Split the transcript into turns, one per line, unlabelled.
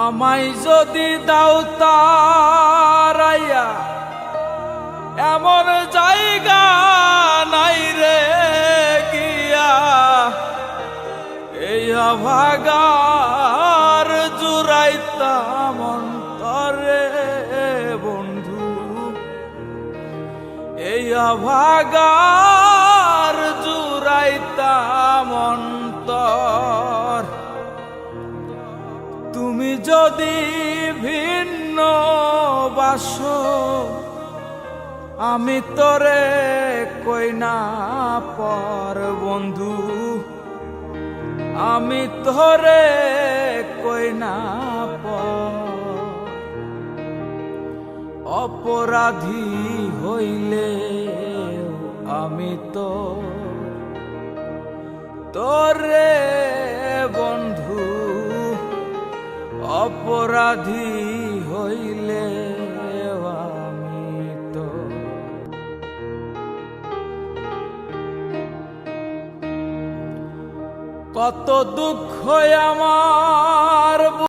আমায় যদি দাও তারাইয়া, এমন জায়গা নাই রে গিয়া। এই ভাগার জুড়াইতাম অন্তরে বন্ধু, এই ভাগার যদি ভিন্ন বাসো, আমি তোরে কই না পর বন্ধু? আমি তোরে কই না পর? অপরাধী হইলে আমি তো তোরে অপরাধী হইলে কত দুঃখ আমার